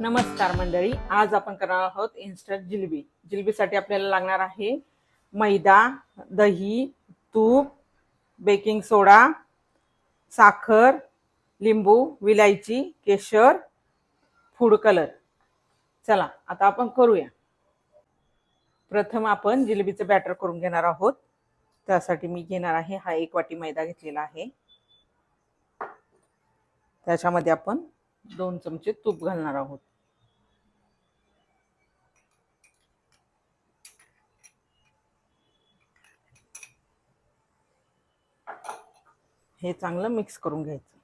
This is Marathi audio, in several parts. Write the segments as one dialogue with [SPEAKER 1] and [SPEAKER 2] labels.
[SPEAKER 1] नमस्कार मंडळी. आज आपण करणार आहोत इन्स्टंट जिलेबी. जिलेबीसाठी आपल्याला लागणार आहे मैदा दही तूप बेकिंग सोडा साखर लिंबू विलायची केशर फूड कलर चला आता आपण करूया. प्रथम आपण जिलेबीचं बॅटर करून घेणार आहोत. त्यासाठी मी घेणार आहे हा एक वाटी मैदा घेतलेला आहे. त्याच्यामध्ये आपण दोन चमचे तूप घालणार आहोत. हे चांगलं मिक्स करून घ्यायचं.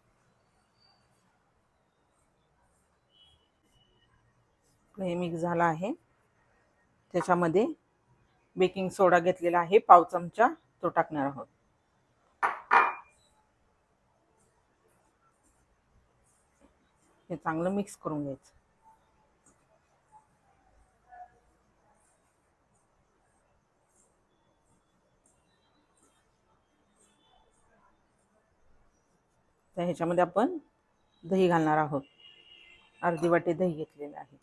[SPEAKER 1] हे मिक्स झालं आहे. त्याच्यामध्ये बेकिंग सोडा घेतलेला आहे. पाव चमचा तो टाकणार आहोत. हे चांगलं मिक्स करून घ्यायचं. तर ह्याच्यामध्ये आपण दही घालणार आहोत. अर्धी वाटी दही घेतलेलं आहे.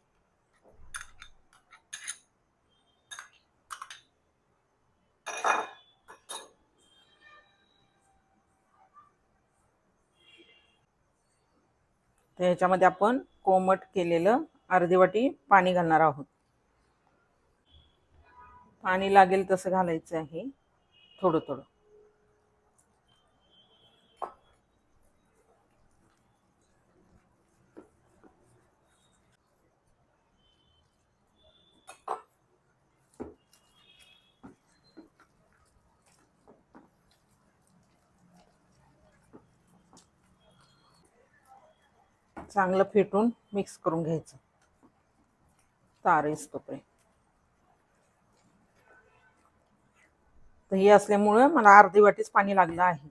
[SPEAKER 1] तर ह्याच्यामध्ये आपण कोमट केलेलं अर्धी वाटी पाणी घालणार आहोत. पाणी लागेल तसं घालायचं आहे. थोडं थोडं. चांगलं फेटून मिक्स करून घ्यायचं. तारेस तोपर्यंत तर हे असल्यामुळं मला अर्धी वाटीच पाणी लागलं आहे.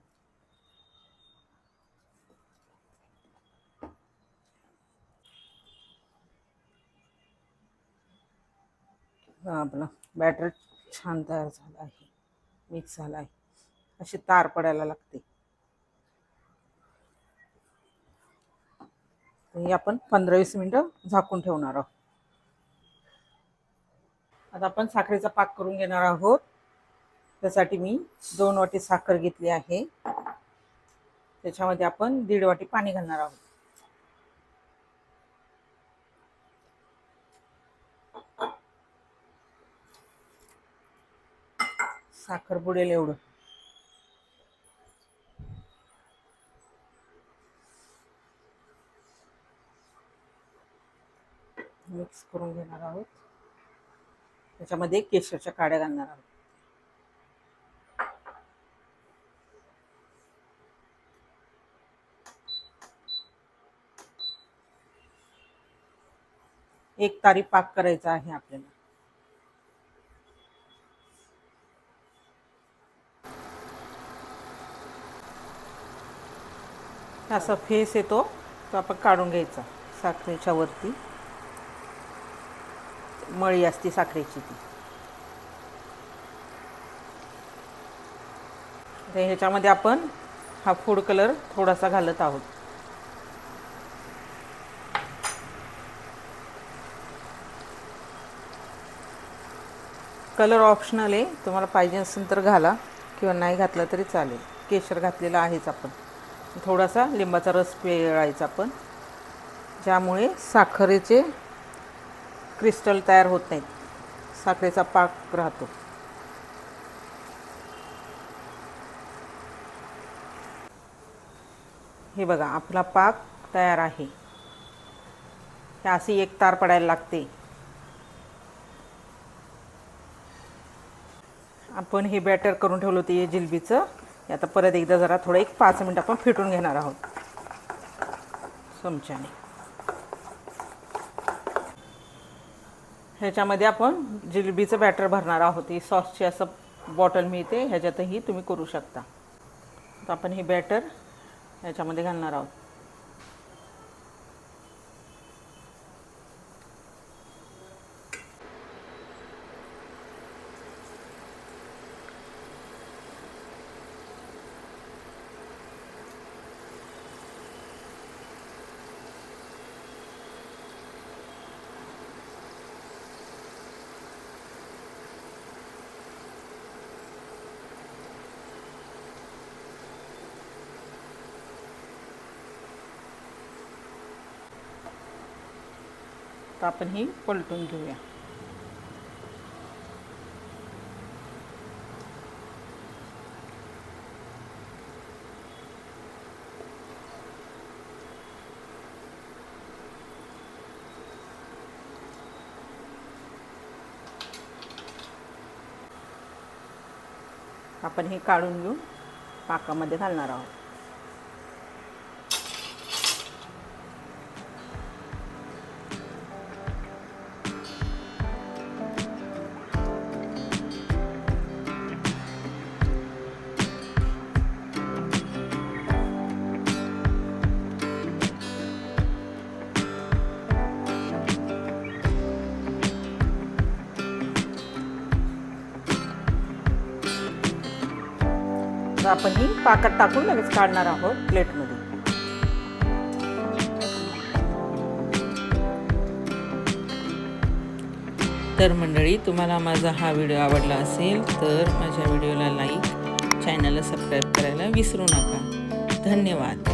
[SPEAKER 1] आपलं बॅटर छान तयार झाला आहे. मिक्स झाला आहे. अशी तार पडायला लागते. हे आपण पंधरा वीस मिनटं झाकून ठेवणार आहोत. आता आपण साखरेचा पाक करून घेणार आहोत. त्यासाठी मी दोन वाटी साखर घेतली आहे. त्याच्यामध्ये आपण दीड वाटी पाणी घालणार आहोत. साखर बुडेल एवढं. मिक्स करून घेणार आहोत. त्याच्यामध्ये केशरच्या काड्या घालणार आहोत. एक तारी पाक करायचा आहे आपल्याला. असा फेस येतो तो आपण काढून घ्यायचा साखरेच्या वरती. मळी असते साखरेची ती. तर ह्याच्यामध्ये आपण हा फूड कलर थोडासा घालत आहोत. कलर ऑप्शनल आहे. तुम्हाला पाहिजे असेल तर घाला किंवा नाही घातलं तरी चालेल. केशर घातलेला आहेच आपण. थोडासा लिंबाचा रस पिळायचा आपण. ज्यामुळे साखरेचे क्रिस्टल तयार होत नाहीत. साखरेचा पाक राहतो. हे बघा आपला पाक तयार आहे. हे अशी एक तार पडायला लागते. आपण हे बॅटर करून ठेवलं होतं हे जिलबीचं. आता परत एकदा जरा थोडं एक पाच मिनटं आपण फिटून घेणार आहोत. चमच्याने. ह्याच्यामध्ये आपण जिलेबीचं बॅटर भरणार आहोत. ही सॉसची असं बॉटल मिळते. ह्याच्यातही तुम्ही करू शकता. तर आपण हे बॅटर ह्याच्यामध्ये घालणार आहोत. तर आपण ही पलटून घेऊया. आपण हे काढून घेऊन पाकामध्ये घालणार आहोत. तर आपण ही पाकात टाकून लगेच काढणार आहोत प्लेटमध्ये.
[SPEAKER 2] तर मंडळी तुम्हाला माझा हा व्हिडिओ आवडला असेल तर माझ्या व्हिडिओला लाईक चॅनलला सबस्क्राईब करायला विसरू नका. धन्यवाद.